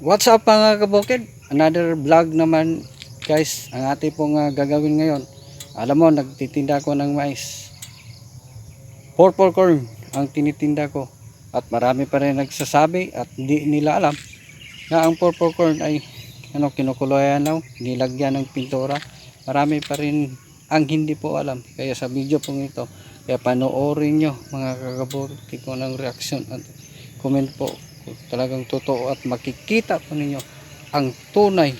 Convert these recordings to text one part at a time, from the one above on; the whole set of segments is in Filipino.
What's up mga kabukid? Another vlog naman guys. Ang ating pong ah, gagawin ngayon. Alam mo, nagtitinda ko ng mais. Purple corn ang tinitinda ko. At marami pa rin nagsasabi at hindi nila alam na ang purple corn ay ano, kinukuloyan lang, nilagyan ng pintura. Marami pa rin ang hindi po alam. Kaya sa video pong ito, kaya panoorin nyo mga kagabukid ko ng reaksyon at comment po talagang totoo at makikita po ninyo ang tunay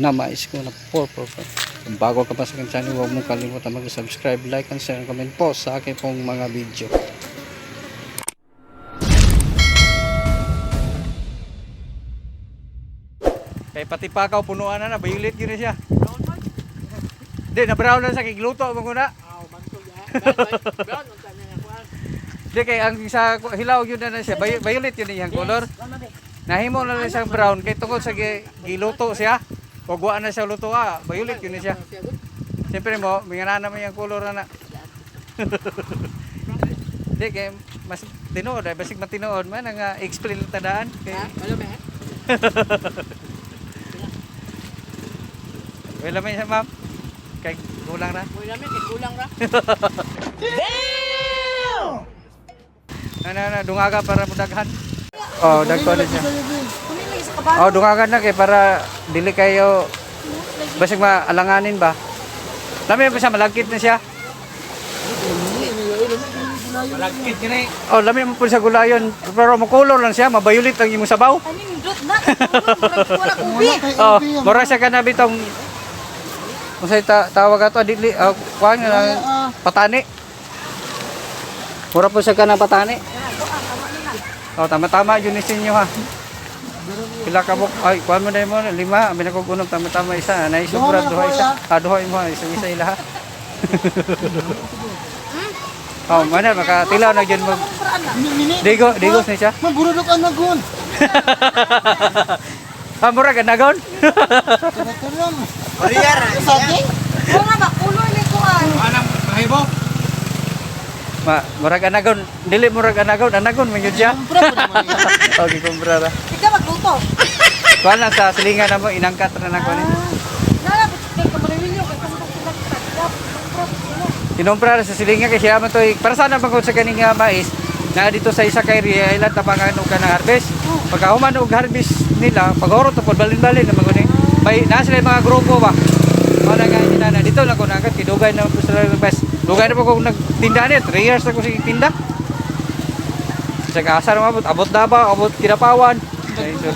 na mais ko na purple corn. Kung bago ka pa sa aking channel, huwag mong kalimutan mag-subscribe, like, and share, and comment po sa aking pong mga video. Kay pati pakaw punuan na na, violet yun na siya. Di, na brown na sa kigluto mo kuna. Di kay ang sa hilaw yun na na siya, Vio- violet yun na iyang color. Nahimo na lang siyang brown kay tungkol sa gi- giluto siya. Wag wa na siya luto ah, violet yun na siya. Siyempre mo, mingan naman yung color na na. Di kay mas tinuod, ay basig matinood man ang ah, explain lang tadaan kay Wala man siya ma'am. Kay kulang na. Ano na dungaga para mudaghan. Oh, dagko na siya. Oh, dungagan na kay para dili kayo basig maalanganin ba. Lami pa siya malagkit na siya. Malagkit yun eh. Oh, lami mo po sa gulayon. Pero makulor lang siya, mabayulit ang imong sabaw. Na. Oh, mura siya kana bitong Usay ta tawag ato dili uh, kuan patani. Mura po siya kana patani. Oh, tama-tama yun ni sinyo ha. Pila ka buk ay kuan mo na mo lima, amin ako kunog tama-tama isa, na sobra duha isa. Ah, duha mo isa isa ila ha. Oh, mana maka tilaw na gyud mo. Digo, digo ni siya. Maburudok ang nagun. Ah, mura ka nagon. Kanatalam. Bariyar. Sagi? Oo nga ba, ulo ni kuan. Anam mahibo. Ma, murag anagon, dili murag anagon, anagon man yun siya. Kumpra po naman yan. Okay, kumpra ra. Ika magluto. Kuan lang sa silingan na mo, inangkat na na ko ni. Nala kay kamarilyo kay kamo sila tagap. Kinumpra ra sa silingan kay siya man to, para sana bang sa kaning mais, na dito sa isa kay Ria Island tabangan og kanang harvest. Pagka human og harvest nila, pag-orot to balin-balin naman ko ni. May na sila mga grupo ba. Wala nga na dito lang ko nangkat kidugay na po sila ng best. Dugay na po kung nagtinda ni 3 years na ko sige tinda. Sa kasar mo abot, abot Davao, abot Kinapawan. Ay, so.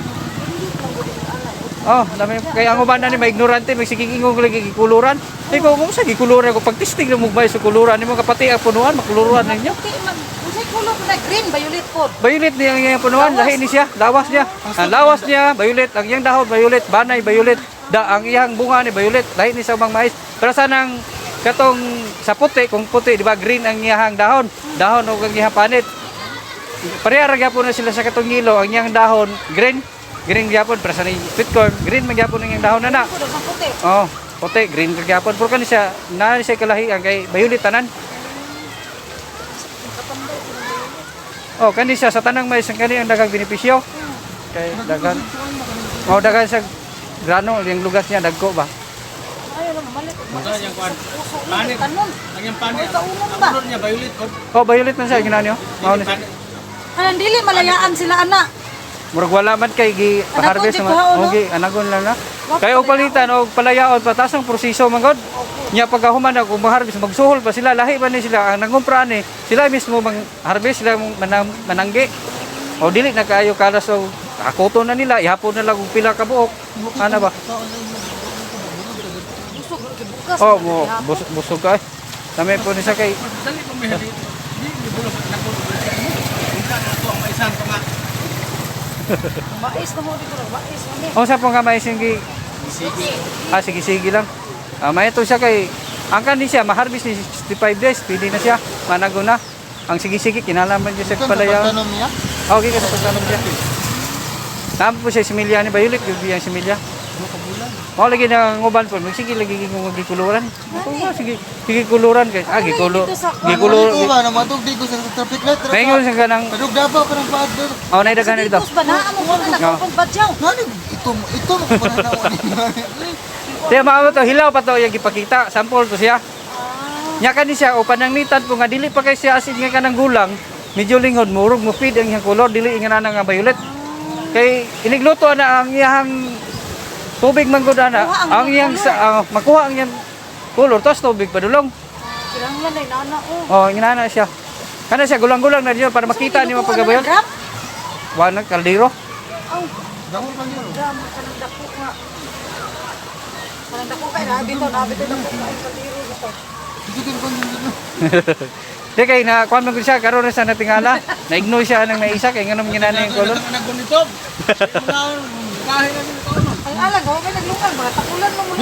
Oh, dami kaya ang uban na ni may ignorante, may sigigingong lagi gikuluran. Di ko kung sa gikuluran ko pag testing na mugmay sa kuluran nimo kapati ang punuan makuluran ninyo. Unsay kulog na green violet pod. Violet niya ang punuan, lahi ni siya, lawas niya. Ang lawas niya, violet, ang iyang dahon violet, banay violet. Da ang iyang bunga ni violet, lahi ni sa ubang mais. Pero sanang katong sa puti, kung puti, di ba green ang iyang dahon, dahon o ang iyang panit. Pareha ra gyapon na sila sa katong ngilo, ang iyang dahon green, green gyapon para sa ni sweet corn, green man gyapon ang iyang dahon na na. Oh, puti, green ka gyapon. Pero kani siya, na siya kalahi ang kay violet tanan. Oh, kani siya sa tanang mais ang kani ang dagang benepisyo. Kay dagan. Oh, dagan sa grano yung lugas niya dagko ba. Ano yung kwan? Panit. Ang ang niya, violet ko. Oh, violet man siya ginanyo. Mao ni. Anan dili malayaan sila ana. Murag wala man kay gi harvest man. kuhaon, no? Okay, anagon lang na. Kay og palitan og palayaon patas ang proseso man god. Nya pagkahuman ako mag-harvest magsuhol pa sila lahi ba ni sila ang nangumpra ni sila mismo mang harvest sila manang, mananggi. O dili na kayo kalas og akoto na nila ihapon na lang og pila ka buok. Ana ba? Busog bukas. Oh, mo busog, busog ka. eh. Dami po ni sa kay Dali pa may hali. Di, di bulog. Nakulog. Hindi na ito ang maisan pa nga. Mais na mo dito. Mais na Oh, sa pong kamay singi. Ah, sige sige lang. Ah, may ito siya kay ang kan siya ma-harvest ni 65 days, pwede na siya. Manago na. Ang sige-sige kinalaman niya sa napagtanom niya. Okay ka sa pagtanong siya. Tama po siya similya ni Violet, yung biyang similya. Mao lagi na nguban po, sige lagi ko magikuluran. Ako nga sige, sige kuluran kay ah gikulo. Gikulur. Ano ba? Namatog di ko sa traffic light. Mayon sa kanang Padug dabaw ka ng paador. oh nay daghan dito. Dito ba na amo ko na No. nakapag badyaw. Nani, ito, ito mo ko na. Tiya maamo to hilaw pa to yung gipakita, sample to siya. Nya kani siya o pananglitan po nga dili pa kay siya asin nga kanang gulang. Medyo lingod murog mo feed ang iyang color dili nga na nga violet. Kay inigluto na ang iyang tubig man gud ana. Kuha ang Ang iyang sa ah, makuha ang iyang color tos tubig padulong. Kirang yan ay nana ko. Oh, inana siya. Kana siya gulang-gulang na diyo para makita ni mo paggabayon. Gram? Wa na kaldero. Ang lang yun. gram kanang dako nga. Kanang dako kay na bitaw na bitaw dako kay kaliro dito. Di kay na kuan man gud siya karon sa natingala. Na-ignore siya nang naisa kay nganong ginana yung color. Naggunito. Kahit na nito. Ay alag, oh, may naglungan mga takulan mo mo.